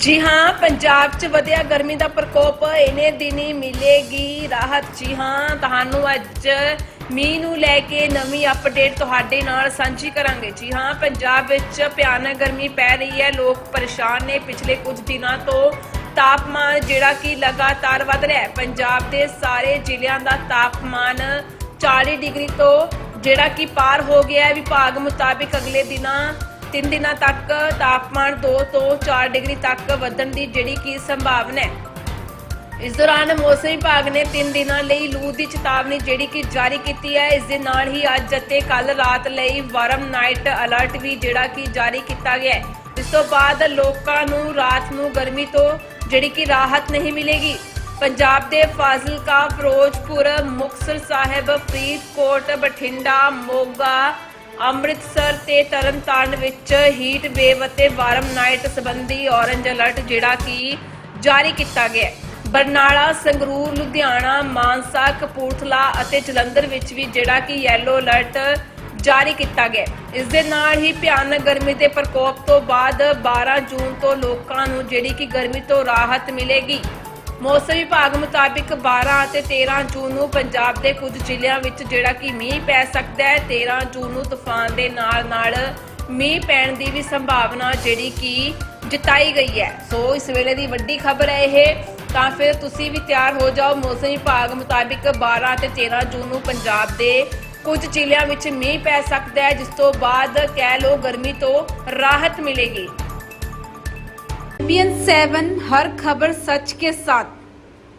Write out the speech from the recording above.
ਜੀ ਹਾਂ, ਪੰਜਾਬ 'ਚ ਵਧਿਆ ਗਰਮੀ ਦਾ ਪ੍ਰਕੋਪ ਇਨੇ ਦਿਨੀ ਮਿਲੇਗੀ ਰਾਹਤ। ਜੀ ਹਾਂ, ਤੁਹਾਨੂੰ ਅੱਜ ਮੀਂਹ ਨੂੰ ਲੈ ਕੇ ਨਵੀਂ ਅਪਡੇਟ ਤੁਹਾਡੇ ਨਾਲ ਸਾਂਝੀ ਕਰਾਂਗੇ। ਜੀ ਹਾਂ, ਪੰਜਾਬ ਵਿੱਚ ਭਿਆਨਕ ਗਰਮੀ ਪੈ ਰਹੀ ਹੈ। ਲੋਕ ਪਰੇਸ਼ਾਨ ਨੇ ਪਿਛਲੇ ਕੁਝ ਦਿਨਾਂ ਤੋਂ ਤਾਪਮਾਨ ਜਿਹੜਾ ਕਿ ਲਗਾਤਾਰ ਵਧ ਰਿਹਾ ਹੈ। ਪੰਜਾਬ ਦੇ ਸਾਰੇ ਜ਼ਿਲ੍ਹਿਆਂ ਦਾ ਤਾਪਮਾਨ 40 ਡਿਗਰੀ ਤੋਂ ਜਿਹੜਾ ਕਿ ਪਾਰ ਹੋ ਗਿਆ ਹੈ। ਵਿਭਾਗ ਮੁਤਾਬਿਕ ਅਗਲੇ ਦਿਨਾਂ ਤਿੰਨ ਦਿਨਾਂ ਤੱਕ ਤਾਪਮਾਨ 2 ਤੋਂ 4 ਡਿਗਰੀ ਤੱਕ ਵਧਣ ਦੀ ਜਿਹੜੀ ਕਿ ਸੰਭਾਵਨਾ ਹੈ। ਇਸ ਦੌਰਾਨ ਮੌਸਮ ਵਿਭਾਗ ਨੇ 3 ਦਿਨਾਂ ਲਈ ਲੂ ਦੀ ਚੇਤਾਵਨੀ ਜਿਹੜੀ ਕਿ ਜਾਰੀ ਕੀਤੀ ਹੈ। ਇਸ ਦੇ ਨਾਲ ਹੀ ਅੱਜ ਅਤੇ ਕੱਲ ਰਾਤ ਲਈ ਵਾਰਮ ਨਾਈਟ ਅਲਰਟ ਵੀ ਜਿਹੜਾ ਕਿ ਜਾਰੀ ਕੀਤਾ ਗਿਆ ਹੈ। ਇਸ ਤੋਂ ਬਾਅਦ ਲੋਕਾਂ ਨੂੰ ਰਾਤ ਨੂੰ ਗਰਮੀ ਤੋਂ ਜਿਹੜੀ ਕਿ ਰਾਹਤ ਨਹੀਂ ਮਿਲੇਗੀ। ਪੰਜਾਬ ਦੇ ਫਾਜ਼ਿਲਕਾ, ਫਿਰੋਜ਼ਪੁਰ, ਮੁਕਤਸਰ ਸਾਹਿਬ, ਫਰੀਦਕੋਟ, ਬਠਿੰਡਾ, ਮੋਗਾ ਅੰਮ੍ਰਿਤਸਰ ਤੇ ਤਰਨਤਾਰਨ ਵਿੱਚ ਹੀਟ ਵੇਵ ਅਤੇ ਵਾਰਮ ਨਾਈਟ ਸੰਬੰਧੀ ਔਰੰਜ ਅਲਰਟ ਜਿਹੜਾ ਕਿ ਜਾਰੀ ਕੀਤਾ ਗਿਆ ਹੈ। ਬਰਨਾਲਾ, ਸੰਗਰੂਰ, ਲੁਧਿਆਣਾ, ਮਾਨਸਾ, ਕਪੂਰਥਲਾ ਅਤੇ ਜਲੰਧਰ ਵਿੱਚ ਵੀ ਜਿਹੜਾ ਕਿ ਯੈਲੋ ਅਲਰਟ ਜਾਰੀ ਕੀਤਾ ਗਿਆ ਇਸ ਦੇ ਨਾਲ ਹੀ ਭਿਆਨਕ ਗਰਮੀ ਦੇ ਪ੍ਰਕੋਪ ਤੋਂ ਬਾਅਦ 12 ਜੂਨ ਤੋਂ ਲੋਕਾਂ ਨੂੰ ਜਿਹੜੀ ਕਿ ਗਰਮੀ ਤੋਂ ਰਾਹਤ ਮਿਲੇਗੀ। ਮੌਸਮ ਵਿਭਾਗ ਮੁਤਾਬਿਕ 12 ਅਤੇ 13 ਜੂਨ ਨੂੰ ਪੰਜਾਬ ਦੇ ਕੁਝ ਜ਼ਿਲ੍ਹਿਆਂ ਵਿੱਚ ਜਿਹੜਾ ਕਿ ਮੀਂਹ ਪੈ ਸਕਦਾ ਹੈ 13 ਜੂਨ ਨੂੰ ਤੂਫਾਨ ਦੇ ਨਾਲ-ਨਾਲ ਮੀਂਹ ਪੈਣ ਦੀ ਵੀ ਸੰਭਾਵਨਾ ਜਿਹੜੀ ਕਿ ਜਤਾਈ ਗਈ ਹੈ। ਸੋ ਇਸ ਵੇਲੇ ਦੀ ਵੱਡੀ ਖਬਰ ਹੈ ਇਹ। ਤਾਂ ਫਿਰ ਤੁਸੀਂ ਵੀ ਤਿਆਰ ਹੋ ਜਾਓ। ਮੌਸਮ ਵਿਭਾਗ ਮੁਤਾਬਿਕ 12 ਅਤੇ 13 ਜੂਨ ਨੂੰ ਪੰਜਾਬ ਦੇ ਕੁਝ ਜ਼ਿਲ੍ਹਿਆਂ ਵਿੱਚ ਮੀਂਹ ਪੈ ਸਕਦਾ ਹੈ, ਜਿਸ ਤੋਂ ਬਾਅਦ ਕਹਿ ਲੋ ਗਰਮੀ ਤੋਂ ਰਾਹਤ ਮਿਲੇਗੀ। एमपीएन सेवन हर खबर सच के साथ